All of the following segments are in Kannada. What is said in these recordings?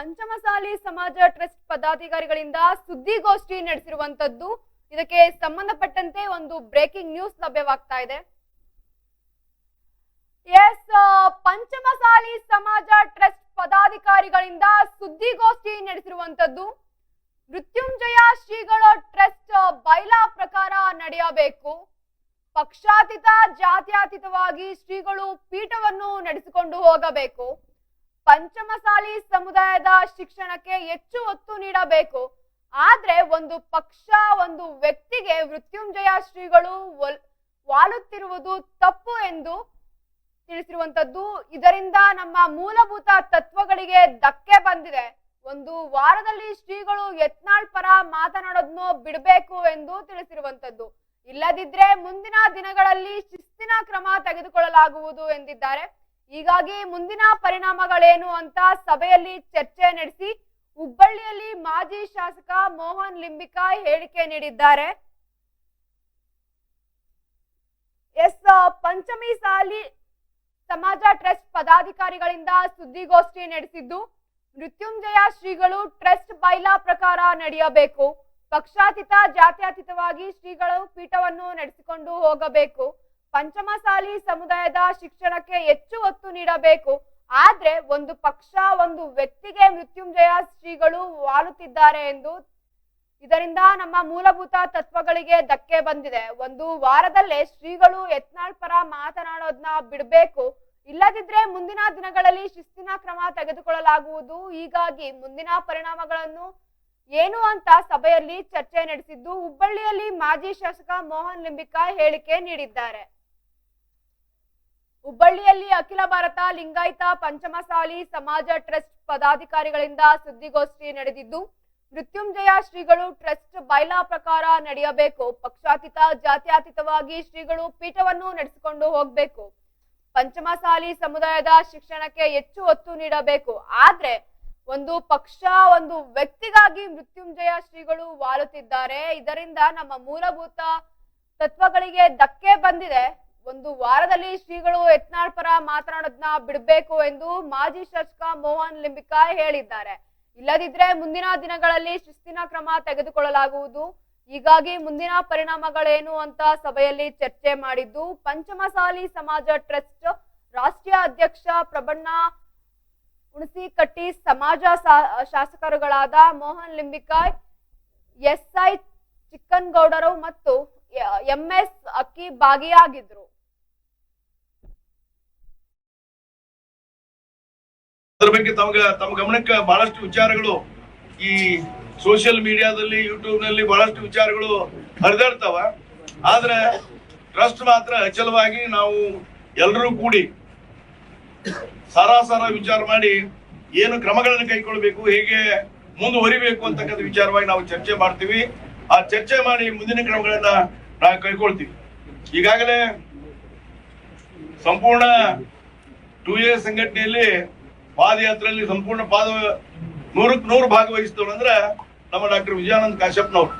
ಪಂಚಮಸಾಲಿ ಸಮಾಜ ಟ್ರಸ್ಟ್ ಪದಾಧಿಕಾರಿಗಳಿಂದ ಸುದ್ದಿಗೋಷ್ಠಿ ನಡೆಸಿರುವಂತದ್ದು. ಇದಕ್ಕೆ ಸಂಬಂಧಪಟ್ಟಂತೆ ಒಂದು ಬ್ರೇಕಿಂಗ್ ನ್ಯೂಸ್ ಲಭ್ಯವಾಗ್ತಾ ಇದೆ. ಎಸ್, ಪಂಚಮಸಾಲಿ ಸಮಾಜ ಟ್ರಸ್ಟ್ ಪದಾಧಿಕಾರಿಗಳಿಂದ ಸುದ್ದಿಗೋಷ್ಠಿ ನಡೆಸಿರುವಂತದ್ದು. ಮೃತ್ಯುಂಜಯ ಶ್ರೀಗಳ ಟ್ರಸ್ಟ್ ಬೈಲಾ ಪ್ರಕಾರ ನಡೆಯಬೇಕು. ಪಕ್ಷಾತೀತ, ಜಾತ್ಯತೀತವಾಗಿ ಶ್ರೀಗಳು ಪೀಠವನ್ನು ನಡೆಸಿಕೊಂಡು ಹೋಗಬೇಕು. ಪಂಚಮಸಾಲಿ ಸಮುದಾಯದ ಶಿಕ್ಷಣಕ್ಕೆ ಹೆಚ್ಚು ಒತ್ತು ನೀಡಬೇಕು. ಆದ್ರೆ ಒಂದು ಪಕ್ಷ, ಒಂದು ವ್ಯಕ್ತಿಗೆ ಮೃತ್ಯುಂಜಯ ಶ್ರೀಗಳು ವಾಲುತ್ತಿರುವುದು ತಪ್ಪು ಎಂದು ತಿಳಿಸಿರುವಂತದ್ದು ಇದರಿಂದ ನಮ್ಮ ಮೂಲಭೂತ ತತ್ವಗಳಿಗೆ ಧಕ್ಕೆ ಬಂದಿದೆ. ಒಂದು ವಾರದಲ್ಲಿ ಶ್ರೀಗಳು ಯತ್ನಾಳ್ ಪರ ಮಾತನಾಡೋದನ್ನು ಬಿಡಬೇಕು ಎಂದು ತಿಳಿಸಿರುವಂತದ್ದು ಇಲ್ಲದಿದ್ರೆ ಮುಂದಿನ ದಿನಗಳಲ್ಲಿ ಶಿಸ್ತಿನ ಕ್ರಮ ತೆಗೆದುಕೊಳ್ಳಲಾಗುವುದು ಎಂದಿದ್ದಾರೆ. ಹೀಗಾಗಿ ಮುಂದಿನ ಪರಿಣಾಮಗಳೇನು ಅಂತ ಸಭೆಯಲ್ಲಿ ಚರ್ಚೆ ನಡೆಸಿ ಹುಬ್ಬಳ್ಳಿಯಲ್ಲಿ ಮಾಜಿ ಶಾಸಕ ಮೋಹನ್ ಲಿಂಬಿಕಾಯ್ ಹೇಳಿಕೆ ನೀಡಿದ್ದಾರೆ. ಎಸ್, ಪಂಚಮಿ ಸಾಲಿ ಸಮಾಜ ಟ್ರಸ್ಟ್ ಪದಾಧಿಕಾರಿಗಳಿಂದ ಸುದ್ದಿಗೋಷ್ಠಿ ನಡೆಸಿದ್ದು, ಮೃತ್ಯುಂಜಯ ಶ್ರೀಗಳು ಟ್ರಸ್ಟ್ ಬೈಲಾ ಪ್ರಕಾರ ನಡೆಯಬೇಕು. ಪಕ್ಷಾತೀತ, ಜಾತ್ಯತೀತವಾಗಿ ಶ್ರೀಗಳು ಪೀಠವನ್ನು ನಡೆಸಿಕೊಂಡು ಹೋಗಬೇಕು. ಪಂಚಮಸಾಲಿ ಸಮುದಾಯದ ಶಿಕ್ಷಣಕ್ಕೆ ಹೆಚ್ಚು ಒತ್ತು ನೀಡಬೇಕು. ಆದ್ರೆ ಒಂದು ಪಕ್ಷ, ಒಂದು ವ್ಯಕ್ತಿಗೆ ಮೃತ್ಯುಂಜಯ ಶ್ರೀಗಳು ವಾಲುತ್ತಿದ್ದಾರೆ ಎಂದು ಇದರಿಂದ ನಮ್ಮ ಮೂಲಭೂತ ತತ್ವಗಳಿಗೆ ಧಕ್ಕೆ ಬಂದಿದೆ. ಒಂದು ವಾರದಲ್ಲೇ ಶ್ರೀಗಳು ಯತ್ನಾಳ್ ಪರ ಮಾತನಾಡೋದನ್ನ ಬಿಡಬೇಕು. ಇಲ್ಲದಿದ್ರೆ ಮುಂದಿನ ದಿನಗಳಲ್ಲಿ ಶಿಸ್ತಿನ ಕ್ರಮ ತೆಗೆದುಕೊಳ್ಳಲಾಗುವುದು. ಹೀಗಾಗಿ ಮುಂದಿನ ಪರಿಣಾಮಗಳನ್ನು ಏನು ಅಂತ ಸಭೆಯಲ್ಲಿ ಚರ್ಚೆ ನಡೆಸಿದ್ದು ಹುಬ್ಬಳ್ಳಿಯಲ್ಲಿ ಮಾಜಿ ಶಾಸಕ ಮೋಹನ್ ಲಿಂಬಿಕಾ ಹೇಳಿಕೆ ನೀಡಿದ್ದಾರೆ. ಹುಬ್ಬಳ್ಳಿಯಲ್ಲಿ ಅಖಿಲ ಭಾರತ ಲಿಂಗಾಯತ ಪಂಚಮಸಾಲಿ ಸಮಾಜ ಟ್ರಸ್ಟ್ ಪದಾಧಿಕಾರಿಗಳಿಂದ ಸುದ್ದಿಗೋಷ್ಠಿ ನಡೆದಿದ್ದು, ಮೃತ್ಯುಂಜಯ ಶ್ರೀಗಳು ಟ್ರಸ್ಟ್ ಬೈಲಾ ಪ್ರಕಾರ ನಡೆಯಬೇಕು. ಪಕ್ಷಾತೀತ, ಜಾತ್ಯಾತೀತವಾಗಿ ಶ್ರೀಗಳು ಪೀಠವನ್ನು ನಡೆಸಿಕೊಂಡು ಹೋಗಬೇಕು. ಪಂಚಮಸಾಲಿ ಸಮುದಾಯದ ಶಿಕ್ಷಣಕ್ಕೆ ಹೆಚ್ಚು ಒತ್ತು ನೀಡಬೇಕು. ಆದ್ರೆ ಒಂದು ಪಕ್ಷ, ಒಂದು ವ್ಯಕ್ತಿಗಾಗಿ ಮೃತ್ಯುಂಜಯ ಶ್ರೀಗಳು ವಾಲುತ್ತಿದ್ದಾರೆ. ಇದರಿಂದ ನಮ್ಮ ಮೂಲಭೂತ ತತ್ವಗಳಿಗೆ ಧಕ್ಕೆ ಬಂದಿದೆ. ಒಂದು ವಾರದಲ್ಲಿ ಶ್ರೀಗಳು ಯತ್ನಾಳ್ ಪರ ಮಾತನಾಡೋದನ್ನ ಬಿಡಬೇಕು ಎಂದು ಮಾಜಿ ಶಾಸಕ ಮೋಹನ್ ಲಿಂಬಿಕಾ ಹೇಳಿದ್ದಾರೆ. ಇಲ್ಲದಿದ್ರೆ ಮುಂದಿನ ದಿನಗಳಲ್ಲಿ ಶಿಸ್ತಿನ ಕ್ರಮ ತೆಗೆದುಕೊಳ್ಳಲಾಗುವುದು. ಹೀಗಾಗಿ ಮುಂದಿನ ಪರಿಣಾಮಗಳೇನು ಅಂತ ಸಭೆಯಲ್ಲಿ ಚರ್ಚೆ ಮಾಡಿದ್ದು, ಪಂಚಮಸಾಲಿ ಸಮಾಜ ಟ್ರಸ್ಟ್ ರಾಷ್ಟ್ರೀಯ ಅಧ್ಯಕ್ಷ ಪ್ರಬಣ್ಣ ಹುಣಸಿಕಟ್ಟಿ ಸಮಾಜ ಶಾಸಕರುಗಳಾದ ಮೋಹನ್ ಲಿಂಬಿಕಾಯ್, ಎಸ್ಐ ಚಿಕ್ಕನ್ಗೌಡರು ಮತ್ತು ಎಂಎಸ್ ಅಕ್ಕಿ ಭಾಗಿಯಾಗಿದ್ರು. ಅದ್ರ ಬಗ್ಗೆ ತಮಗ ತಮ್ಮ ಗಮನಕ್ಕೆ ಬಹಳಷ್ಟು ವಿಚಾರಗಳು ಈ ಸೋಷಿಯಲ್ ಮೀಡಿಯಾದಲ್ಲಿ ಯೂಟ್ಯೂಬ್ನಲ್ಲಿ ಬಹಳಷ್ಟು ವಿಚಾರಗಳು ಹರಿದಾಡ್ತಾವ. ಆದ್ರೆ ಟ್ರಸ್ಟ್ ಮಾತ್ರ ಅಚಲವಾಗಿ ನಾವು ಎಲ್ಲರೂ ಕೂಡಿ ಸಾರಾಸಾರ ವಿಚಾರ ಮಾಡಿ ಏನು ಕ್ರಮಗಳನ್ನು ಕೈಗೊಳ್ಳಬೇಕು, ಹೇಗೆ ಮುಂದುವರಿಬೇಕು ಅಂತಕ್ಕಂಥ ವಿಚಾರವಾಗಿ ನಾವು ಚರ್ಚೆ ಮಾಡ್ತೀವಿ. ಆ ಚರ್ಚೆ ಮಾಡಿ ಮುಂದಿನ ಕ್ರಮಗಳನ್ನ ನಾವು ಕೈಗೊಳ್ತೀವಿ. ಈಗಾಗಲೇ ಸಂಪೂರ್ಣ ಟೂ ಎ ಸಂಘಟನೆಯಲ್ಲಿ ಪಾದಯಾತ್ರೆಯಲ್ಲಿ ಸಂಪೂರ್ಣ ಪಾದ ನೂರಕ್ಕೆ ನೂರು ಭಾಗವಹಿಸ್ತೇವೆ ಅಂದ್ರೆ ನಮ್ಮ ಡಾಕ್ಟರ್ ವಿಜಯಾನಂದ್ ಕಾಶ್ಯಪ್ನವ್ರು.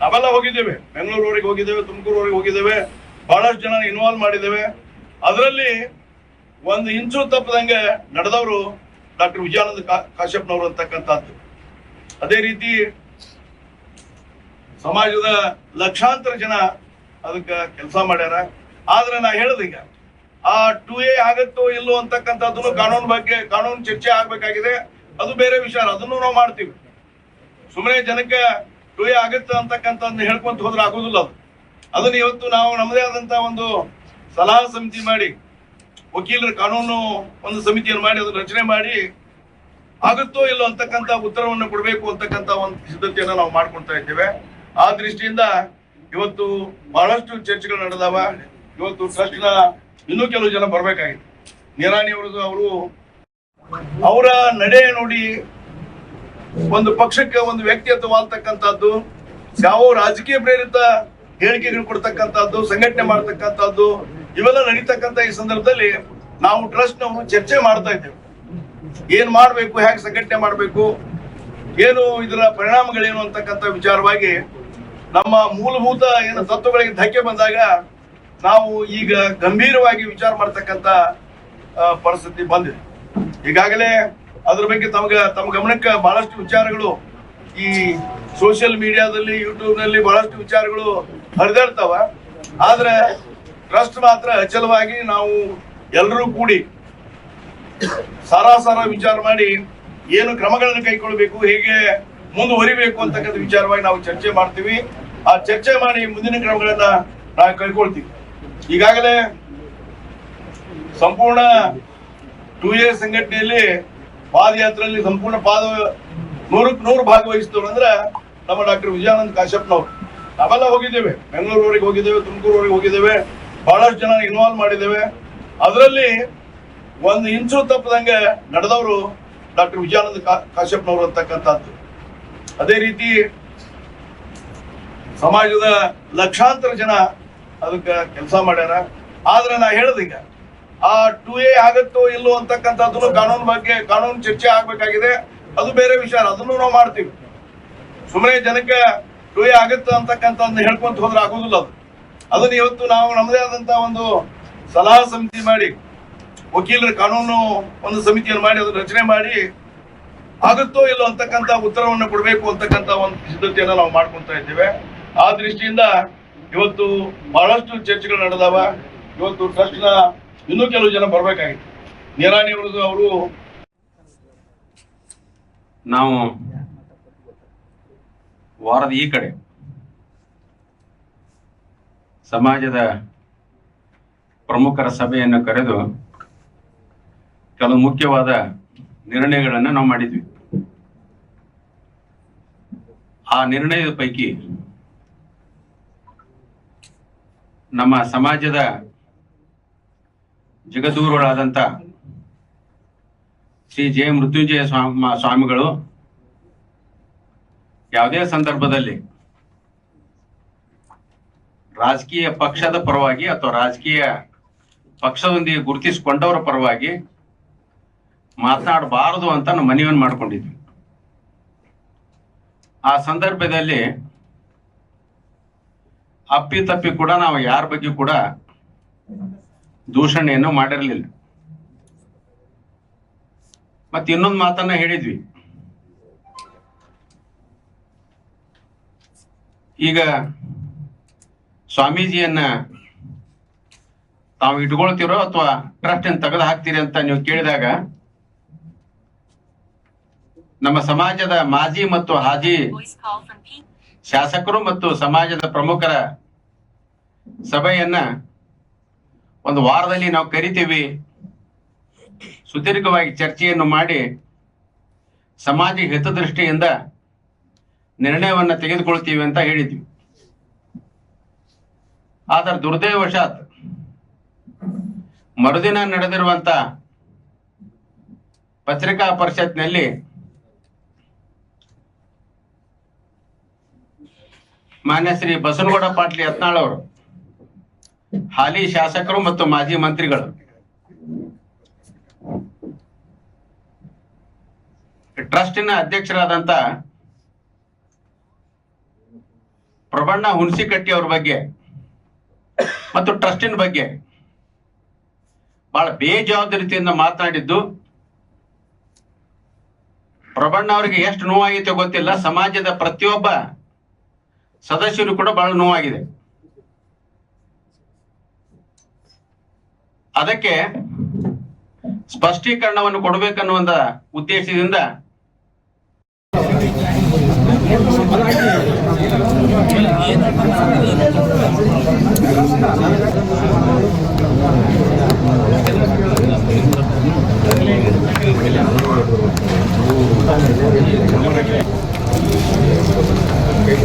ನಾವೆಲ್ಲ ಹೋಗಿದ್ದೇವೆ. ಬೆಂಗಳೂರವರೆಗೆ ಹೋಗಿದ್ದೇವೆ, ತುಮಕೂರವರೆಗೆ ಹೋಗಿದ್ದೇವೆ. ಬಹಳಷ್ಟು ಜನ ಇನ್ವಾಲ್ವ್ ಮಾಡಿದ್ದೇವೆ. ಅದರಲ್ಲಿ ಒಂದು ಇಂಚು ತಪ್ಪದಂಗೆ ನಡೆದವರು ಡಾಕ್ಟರ್ ವಿಜಯಾನಂದ ಕಾಶ್ಯಪ್ನವರು ಅಂತಕ್ಕಂಥದ್ದು. ಅದೇ ರೀತಿ ಸಮಾಜದ ಲಕ್ಷಾಂತರ ಜನ ಅದಕ್ಕೆ ಕೆಲಸ ಮಾಡ್ಯಾರ. ಆದ್ರೆ ನಾ ಹೇಳ್ದೀಗ ಆ ಟು ಎ ಆಗತ್ತೋ ಇಲ್ಲೋ ಅಂತಕ್ಕಂಥದ್ದು ಕಾನೂನು ಬಗ್ಗೆ, ಕಾನೂನು ಚರ್ಚೆ ಆಗ್ಬೇಕಾಗಿದೆ. ಅದು ಬೇರೆ ವಿಚಾರ, ಅದನ್ನು ನಾವು ಮಾಡ್ತೀವಿ. ಸುಮ್ಮನೆ ಜನಕ್ಕೆ ಟು ಎ ಆಗತ್ತ ಅಂತಕ್ಕಂಥದ್ದನ್ನ ಹೇಳ್ಕೊಂತ ಹೋದ್ರೆ ಆಗೋದಿಲ್ಲ ಅದು. ಅದನ್ನ ಇವತ್ತು ನಾವು ನಮ್ಮದೇ ಆದಂತ ಒಂದು ಸಲಹಾ ಸಮಿತಿ ಮಾಡಿ, ವಕೀಲರ ಕಾನೂನು ಒಂದು ಸಮಿತಿಯನ್ನು ಮಾಡಿ, ಅದನ್ನ ರಚನೆ ಮಾಡಿ, ಆಗುತ್ತೋ ಇಲ್ಲೋ ಅಂತಕ್ಕಂಥ ಉತ್ತರವನ್ನು ಕೊಡಬೇಕು ಅಂತಕ್ಕಂಥ ಒಂದು ಸಿದ್ಧತೆಯನ್ನು ನಾವು ಮಾಡ್ಕೊಳ್ತಾ ಇದ್ದೇವೆ. ಆ ದೃಷ್ಟಿಯಿಂದ ಇವತ್ತು ಬಹಳಷ್ಟು ಚರ್ಚೆಗಳು ನಡೆದವ. ಇವತ್ತು ಟ್ರಸ್ಟ್ನ ಇನ್ನೂ ಕೆಲವು ಜನ ಬರಬೇಕಾಗಿತ್ತು. ನಿರಾಣಿ ಅವರದು ಅವರು ಅವರ ನಡೆ ನೋಡಿ ಒಂದು ಪಕ್ಷಕ್ಕೆ ಒಂದು ವ್ಯಕ್ತಿತ್ವ ವಾಲ್ತಕ್ಕಂಥದ್ದು ಯಾವ ರಾಜಕೀಯ ಪ್ರೇರಿತ ಹೇಳಿಕೆಗಳು ಕೊಡ್ತಕ್ಕಂಥದ್ದು, ಸಂಘಟನೆ ಮಾಡ್ತಕ್ಕಂಥದ್ದು, ಇವೆಲ್ಲ ನಡೀತಕ್ಕಂಥ ಈ ಸಂದರ್ಭದಲ್ಲಿ ನಾವು ಟ್ರಸ್ಟ್ ನವರು ಚರ್ಚೆ ಮಾಡ್ತಾ ಇದ್ದೇವೆ. ಏನ್ ಮಾಡಬೇಕು, ಹೇಗೆ ಸಂಘಟನೆ ಮಾಡಬೇಕು, ಏನು ಇದರ ಪರಿಣಾಮಗಳೇನು ಅಂತಕ್ಕಂಥ ವಿಚಾರವಾಗಿ ನಮ್ಮ ಮೂಲಭೂತ ಏನು ತತ್ವಗಳಿಗೆ ಧಕ್ಕೆ ಬಂದಾಗ ನಾವು ಈಗ ಗಂಭೀರವಾಗಿ ವಿಚಾರ ಮಾಡತಕ್ಕಂತ ಪರಿಸ್ಥಿತಿ ಬಂದಿದೆ. ಈಗಾಗಲೇ ಅದ್ರ ಬಗ್ಗೆ ತಮಗೆ, ತಮ್ಮ ಗಮನಕ್ಕೆ ಬಹಳಷ್ಟು ವಿಚಾರಗಳು ಈ ಸೋಷಿಯಲ್ ಮೀಡಿಯಾದಲ್ಲಿ ಯೂಟ್ಯೂಬ್ನಲ್ಲಿ ಬಹಳಷ್ಟು ವಿಚಾರಗಳು ಹರಿದಾಡ್ತಾವ. ಆದ್ರೆ ಟ್ರಸ್ಟ್ ಮಾತ್ರ ಅಚಲವಾಗಿ ನಾವು ಎಲ್ಲರೂ ಕೂಡಿ ಸಾರಾಸಾರ ವಿಚಾರ ಮಾಡಿ ಏನು ಕ್ರಮಗಳನ್ನು ಕೈಗೊಳ್ಳಬೇಕು, ಹೇಗೆ ಮುಂದುವರಿಬೇಕು ಅಂತಕ್ಕಂಥ ವಿಚಾರವಾಗಿ ನಾವು ಚರ್ಚೆ ಮಾಡ್ತೀವಿ. ಆ ಚರ್ಚೆ ಮಾಡಿ ಮುಂದಿನ ಕ್ರಮಗಳನ್ನ ನಾವು ಕೈಗೊಳ್ತೀವಿ. ಈಗಾಗಲೇ ಸಂಪೂರ್ಣ ಟೂ ಎ ಸಂಘಟನೆಯಲ್ಲಿ ಪಾದಯಾತ್ರೆಯಲ್ಲಿ ಸಂಪೂರ್ಣ ಪಾದ ನೂರಕ್ಕೆ ನೂರು ಭಾಗವಹಿಸಿದವರು ಅಂದ್ರೆ ನಮ್ಮ ಡಾಕ್ಟರ್ ವಿಜಯಾನಂದ್ ಕಾಶ್ಯಪ್ನವ್ರು ನಾವೆಲ್ಲ ಹೋಗಿದ್ದೇವೆ. ಬೆಂಗಳೂರವರೆಗೆ ಹೋಗಿದ್ದೇವೆ, ತುಮಕೂರವರೆಗೆ ಹೋಗಿದ್ದೇವೆ, ಬಹಳಷ್ಟು ಜನ ಇನ್ವಾಲ್ವ್ ಮಾಡಿದ್ದೇವೆ. ಅದರಲ್ಲಿ ಒಂದು ಇಂಚು ತಪ್ಪದಂಗೆ ನಡೆದವರು ಡಾಕ್ಟರ್ ವಿಜಯಾನಂದ ಕಾಶ್ಯಪ್ನವರು ಅಂತಕ್ಕಂಥದ್ದು. ಅದೇ ರೀತಿ ಸಮಾಜದ ಲಕ್ಷಾಂತರ ಜನ ಅದಕ್ಕೆ ಕೆಲಸ ಮಾಡ್ಯಾರ. ಆದ್ರೆ ನಾ ಹೇಳ್ದೀಗ ಆ ಟು ಎ ಆಗತ್ತೋ ಇಲ್ಲೋ ಅಂತಕ್ಕಂಥದ್ದನ್ನು ಕಾನೂನು ಬಗ್ಗೆ, ಕಾನೂನು ಚರ್ಚೆ ಆಗ್ಬೇಕಾಗಿದೆ. ಅದು ಬೇರೆ ವಿಚಾರ, ಅದನ್ನು ನಾವು ಮಾಡ್ತೀವಿ. ಸುಮ್ಮನೆ ಜನಕ್ಕೆ ಟು ಎ ಆಗತ್ತ ಅಂತಕ್ಕಂಥದ್ದನ್ನ ಹೇಳ್ಕೊಂತ ಹೋದ್ರೆ ಆಗೋದಿಲ್ಲ ಅದು. ಅದನ್ನ ಇವತ್ತು ನಾವು ನಮ್ಮದೇ ಆದಂತ ಒಂದು ಸಲಹಾ ಸಮಿತಿ ಮಾಡಿ, ವಕೀಲರ ಕಾನೂನು ಒಂದು ಸಮಿತಿಯನ್ನು ಮಾಡಿ, ಅದನ್ನ ರಚನೆ ಮಾಡಿ, ಆಗುತ್ತೋ ಇಲ್ಲೋ ಅಂತಕ್ಕಂಥ ಉತ್ತರವನ್ನು ಕೊಡಬೇಕು ಅಂತಕ್ಕಂಥ ಒಂದು ಸಿದ್ಧತೆಯನ್ನು ನಾವು ಮಾಡ್ಕೊಂತ ಇದ್ದೇವೆ. ಆ ದೃಷ್ಟಿಯಿಂದ ಇವತ್ತು ಬಹಳಷ್ಟು ಚರ್ಚೆಗಳು ನಡೆದಾವ. ಇವತ್ತು ಟ್ರಸ್ಟ್ನ ಇನ್ನೂ ಕೆಲವು ಜನ ಬರಬೇಕಾಗಿತ್ತು. ನಿರಾಣಿ ಅವರು ನಾವು ವಾರದ ಈ ಕಡೆ ಸಮಾಜದ ಪ್ರಮುಖರ ಸಭೆಯನ್ನು ಕರೆದು ಕೆಲವು ಮುಖ್ಯವಾದ ನಿರ್ಣಯಗಳನ್ನು ನಾವು ಮಾಡಿದ್ವಿ. ಆ ನಿರ್ಣಯದ ಪೈಕಿ ನಮ್ಮ ಸಮಾಜದ ಜಗದೂರುಗಳಾದಂಥ ಶ್ರೀ ಜಯ ಮೃತ್ಯುಂಜಯ ಸ್ವಾಮ ಸ್ವಾಮಿಗಳು, ಯಾವುದೇ ಸಂದರ್ಭದಲ್ಲಿ ರಾಜಕೀಯ ಪಕ್ಷದ ಪರವಾಗಿ ಅಥವಾ ರಾಜಕೀಯ ಪಕ್ಷದೊಂದಿಗೆ ಗುರುತಿಸಿಕೊಂಡವರ ಪರವಾಗಿ ಮಾತನಾಡಬಾರದು ಅಂತ ನಾವು ಮನವಿಯನ್ನು ಮಾಡ್ಕೊಂಡಿದ್ವಿ. ಆ ಸಂದರ್ಭದಲ್ಲಿ ಅಪ್ಪಿ ತಪ್ಪಿ ಕೂಡ ನಾವು ಯಾರ ಬಗ್ಗೆ ಕೂಡ ದೂಷಣೆಯನ್ನು ಮಾಡಿರಲಿಲ್ಲ. ಮತ್ತೆ ಇನ್ನೊಂದು ಮಾತನ್ನ ಹೇಳಿದ್ವಿ. ಈಗ ಸ್ವಾಮೀಜಿಯನ್ನ ತಾವು ಇಟ್ಕೊಳ್ತಿರೋ ಅಥವಾ ಟ್ರಸ್ಟ್ ತೆಗೆದು ಹಾಕ್ತೀರಿ ಅಂತ ನೀವು ಕೇಳಿದಾಗ ನಮ್ಮ ಸಮಾಜದ ಮಾಜಿ ಮತ್ತು ಹಾಜಿ ಶಾಸಕರು ಮತ್ತು ಸಮಾಜದ ಪ್ರಮುಖರ ಸಭೆಯನ್ನ ಒಂದು ವಾರದಲ್ಲಿ ನಾವು ಕರಿತೀವಿ. ಸುದೀರ್ಘವಾಗಿ ಚರ್ಚೆಯನ್ನು ಮಾಡಿ ಸಮಾಜ ಹಿತದೃಷ್ಟಿಯಿಂದ ನಿರ್ಣಯವನ್ನ ತೆಗೆದುಕೊಳ್ತೀವಿ ಅಂತ ಹೇಳಿದ್ವಿ. ಆದರೆ ದುರ್ದೈವಶಾತ್ ಮರುದಿನ ನಡೆದಿರುವಂತ ಪತ್ರಿಕಾ ಪರಿಷತ್ನಲ್ಲಿ ಮಾನ್ಯ ಶ್ರೀ ಬಸನಗೌಡ ಪಾಟೀಲ್ ಯತ್ನಾಳ್ ಅವರು, ಹಾಲಿ ಶಾಸಕರು ಮತ್ತು ಮಾಜಿ ಮಂತ್ರಿಗಳು. ಟ್ರಸ್ಟಿನ ಅಧ್ಯಕ್ಷರಾದಂತ ಪ್ರಬಣ್ಣ ಹುಣಸಿಕಟ್ಟಿ ಅವ್ರ ಬಗ್ಗೆ ಮತ್ತು ಟ್ರಸ್ಟಿನ ಬಗ್ಗೆ ಬಹಳ ಬೇಜವಾಬ್ದಾರಿತೆಯಿಂದ ಮಾತನಾಡಿದ್ದು ಪ್ರಬಣ್ಣ ಅವರಿಗೆ ಎಷ್ಟು ನೋವಾಗೈತೆ ಗೊತ್ತಿಲ್ಲ, ಸಮಾಜದ ಪ್ರತಿಯೊಬ್ಬ ಸದಸ್ಯರು ಕೂಡ ಬಹಳ ನೋವಾಗಿದೆ. ಅದಕ್ಕೆ ಸ್ಪಷ್ಟೀಕರಣವನ್ನು ಕೊಡಬೇಕನ್ನುವಂತ ಉದ್ದೇಶದಿಂದ ಎಸ್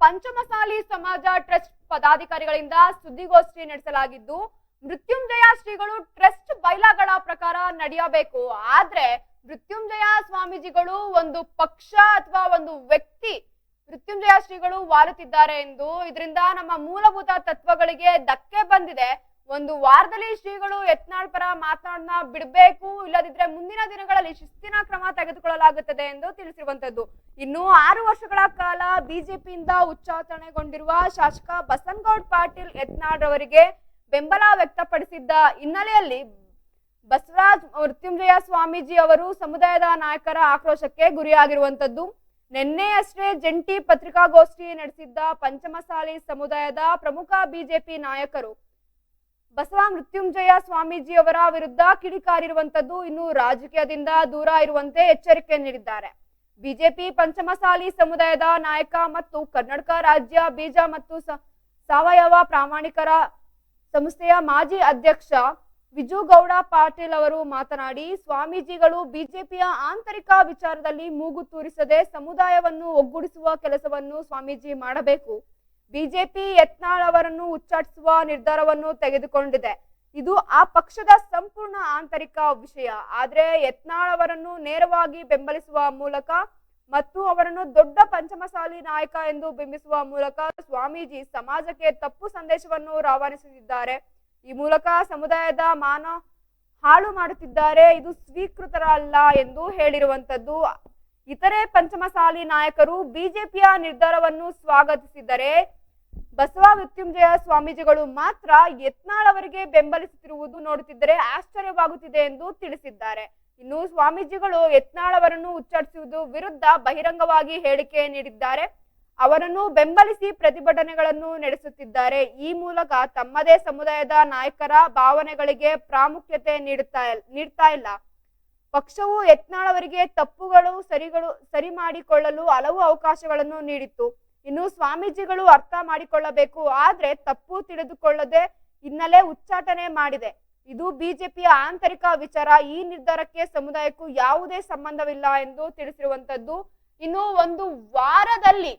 ಪಂಚಮಸಾಲಿ ಸಮಾಜ ಟ್ರಸ್ಟ್ ಪದಾಧಿಕಾರಿಗಳಿಂದ ಸುದ್ದಿಗೋಷ್ಠಿ ನಡೆಸಲಾಗಿದ್ದು ಮೃತ್ಯುಂಜಯ ಶ್ರೀಗಳು ಟ್ರಸ್ಟ್ ಬೈಲಾಗಳ ಪ್ರಕಾರ ನಡೆಯಬೇಕು. ಆದ್ರೆ ಮೃತ್ಯುಂಜಯ ಸ್ವಾಮೀಜಿಗಳು ಒಂದು ಪಕ್ಷ ಅಥವಾ ಒಂದು ವ್ಯಕ್ತಿ ಮೃತ್ಯುಂಜಯ ಶ್ರೀಗಳು ವಾಲುತ್ತಿದ್ದಾರೆ ಎಂದು ಇದರಿಂದ ನಮ್ಮ ಮೂಲಭೂತ ತತ್ವಗಳಿಗೆ ಧಕ್ಕೆ ಬಂದಿದೆ. ಒಂದು ವಾರದಲ್ಲಿ ಶ್ರೀಗಳು ಯತ್ನಾಳ್ ಪರ ಮಾತನಾಡನ ಬಿಡಬೇಕು, ಇಲ್ಲದಿದ್ರೆ ಮುಂದಿನ ದಿನಗಳಲ್ಲಿ ಶಿಸ್ತಿನ ಕ್ರಮ ತೆಗೆದುಕೊಳ್ಳಲಾಗುತ್ತದೆ ಎಂದು ತಿಳಿಸಿರುವಂತದ್ದು ಇನ್ನು ಆರು ವರ್ಷಗಳ ಕಾಲ ಬಿಜೆಪಿಯಿಂದ ಉಚ್ಚಾಟನೆಗೊಂಡಿರುವ ಶಾಸಕ ಬಸನಗೌಡ್ ಪಾಟೀಲ್ ಯತ್ನಾಳ್ ರವರಿಗೆ ಬೆಂಬಲ ವ್ಯಕ್ತಪಡಿಸಿದ್ದ ಹಿನ್ನೆಲೆಯಲ್ಲಿ ಬಸವರಾಜ್ ಮೃತ್ಯುಂಜಯ ಸ್ವಾಮೀಜಿ ಅವರು ಸಮುದಾಯದ ನಾಯಕರ ಆಕ್ರೋಶಕ್ಕೆ ಗುರಿಯಾಗಿರುವಂತದ್ದು ನಿನ್ನೆಯಷ್ಟೇ ಜಂಟಿ ಪತ್ರಿಕಾಗೋಷ್ಠಿ ನಡೆಸಿದ್ದ ಪಂಚಮಸಾಲಿ ಸಮುದಾಯದ ಪ್ರಮುಖ ಬಿಜೆಪಿ ನಾಯಕರು ಬಸವ ಮೃತ್ಯುಂಜಯ ಸ್ವಾಮೀಜಿ ಅವರ ವಿರುದ್ಧ ಕಿಡಿಕಾರಿರುವಂತದ್ದು ಇನ್ನು ರಾಜಕೀಯದಿಂದ ದೂರ ಇರುವಂತೆ ಎಚ್ಚರಿಕೆ ನೀಡಿದ್ದಾರೆ. ಬಿಜೆಪಿ ಪಂಚಮಸಾಲಿ ಸಮುದಾಯದ ನಾಯಕ ಮತ್ತು ಕರ್ನಾಟಕ ರಾಜ್ಯ ಬೀಜ ಮತ್ತು ಸಾವಯವ ಪ್ರಾಮಾಣಿಕರ ಸಂಸ್ಥೆಯ ಮಾಜಿ ಅಧ್ಯಕ್ಷ ವಿಜುಗೌಡ ಪಾಟೀಲ್ ಅವರು ಮಾತನಾಡಿ, ಸ್ವಾಮೀಜಿಗಳು ಬಿಜೆಪಿಯ ಆಂತರಿಕ ವಿಚಾರದಲ್ಲಿ ಮೂಗು ತೂರಿಸದೆ ಸಮುದಾಯವನ್ನು ಒಗ್ಗೂಡಿಸುವ ಕೆಲಸವನ್ನು ಸ್ವಾಮೀಜಿ ಮಾಡಬೇಕು. ಬಿಜೆಪಿ ಯತ್ನಾಳ್ ಅವರನ್ನು ಉಚ್ಚಾಟಿಸುವ ನಿರ್ಧಾರವನ್ನು ತೆಗೆದುಕೊಂಡಿದೆ. ಇದು ಆ ಪಕ್ಷದ ಸಂಪೂರ್ಣ ಆಂತರಿಕ ವಿಷಯ. ಆದರೆ ಯತ್ನಾಳ್ ಅವರನ್ನು ನೇರವಾಗಿ ಬೆಂಬಲಿಸುವ ಮೂಲಕ ಮತ್ತು ಅವರನ್ನು ದೊಡ್ಡ ಪಂಚಮಸಾಲಿ ನಾಯಕ ಎಂದು ಬಿಂಬಿಸುವ ಮೂಲಕ ಸ್ವಾಮೀಜಿ ಸಮಾಜಕ್ಕೆ ತಪ್ಪು ಸಂದೇಶವನ್ನು ರವಾನಿಸುತ್ತಿದ್ದಾರೆ. ಈ ಮೂಲಕ ಸಮುದಾಯದ ಮಾನ ಹಾಳು ಮಾಡುತ್ತಿದ್ದಾರೆ. ಇದು ಸ್ವೀಕೃತರ ಅಲ್ಲ ಎಂದು ಹೇಳಿರುವಂತದ್ದು ಇತರೆ ಪಂಚಮಸಾಲಿ ನಾಯಕರು ಬಿಜೆಪಿಯ ನಿರ್ಧಾರವನ್ನು ಸ್ವಾಗತಿಸಿದರೆ ಬಸವ ಮೃತ್ಯುಂಜಯ ಸ್ವಾಮೀಜಿಗಳು ಮಾತ್ರ ಯತ್ನಾಳ್ ಅವರಿಗೆ ಬೆಂಬಲಿಸುತ್ತಿರುವುದು ನೋಡುತ್ತಿದ್ದರೆ ಆಶ್ಚರ್ಯವಾಗುತ್ತಿದೆ ಎಂದು ತಿಳಿಸಿದ್ದಾರೆ. ಇನ್ನು ಸ್ವಾಮೀಜಿಗಳು ಯತ್ನಾಳವರನ್ನು ಉಚ್ಚರಿಸುವುದು ವಿರುದ್ಧ ಬಹಿರಂಗವಾಗಿ ಹೇಳಿಕೆ ನೀಡಿದ್ದಾರೆ. ಅವರನ್ನು ಬೆಂಬಲಿಸಿ ಪ್ರತಿಭಟನೆಗಳನ್ನು ನಡೆಸುತ್ತಿದ್ದಾರೆ. ಈ ಮೂಲಕ ತಮ್ಮದೇ ಸಮುದಾಯದ ನಾಯಕರ ಭಾವನೆಗಳಿಗೆ ಪ್ರಾಮುಖ್ಯತೆ ನೀಡುತ್ತಾ ನೀಡ್ತಾ ಇಲ್ಲ. ಪಕ್ಷವು ಯತ್ನಾಳವರಿಗೆ ತಪ್ಪುಗಳು ಸರಿಗಳು, ಸರಿ ಮಾಡಿಕೊಳ್ಳಲು ಹಲವು ಅವಕಾಶಗಳನ್ನು ನೀಡಿತ್ತು. ಇನ್ನು ಸ್ವಾಮೀಜಿಗಳು ಅರ್ಥ ಮಾಡಿಕೊಳ್ಳಬೇಕು. ಆದ್ರೆ ತಪ್ಪು ತಿಳಿದುಕೊಳ್ಳದೆ ಹಿನ್ನೆಲೆ ಉಚ್ಚಾಟನೆ ಮಾಡಿದೆ. ಇದು ಬಿಜೆಪಿಯ ಆಂತರಿಕ ವಿಚಾರ. ಈ ನಿರ್ಧಾರಕ್ಕೆ ಸಮುದಾಯಕ್ಕೂ ಯಾವುದೇ ಸಂಬಂಧವಿಲ್ಲ ಎಂದು ತಿಳಿಸಿರುವಂತದ್ದು ಇನ್ನು ಒಂದು ವಾರದಲ್ಲಿ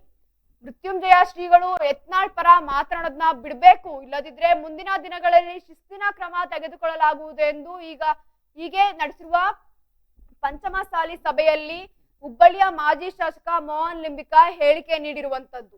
ಮೃತ್ಯುಂಜಯ ಶ್ರೀಗಳು ಯತ್ನಾಳ್ ಪರ ಮಾತನಾಡೋದನ್ನ ಬಿಡಬೇಕು. ಇಲ್ಲದಿದ್ರೆ ಮುಂದಿನ ದಿನಗಳಲ್ಲಿ ಶಿಸ್ತಿನ ಕ್ರಮ ತೆಗೆದುಕೊಳ್ಳಲಾಗುವುದು ಎಂದು ಈಗ ಹೀಗೆ ನಡೆಸಿರುವ ಪಂಚಮಸಾಲಿ ಸಭೆಯಲ್ಲಿ ಹುಬ್ಬಳ್ಳಿಯ ಮಾಜಿ ಶಾಸಕ ಮೋಹನ್ ಲಿಂಬಿಕಾ ಹೇಳಿಕೆ ನೀಡಿರುವಂತದ್ದು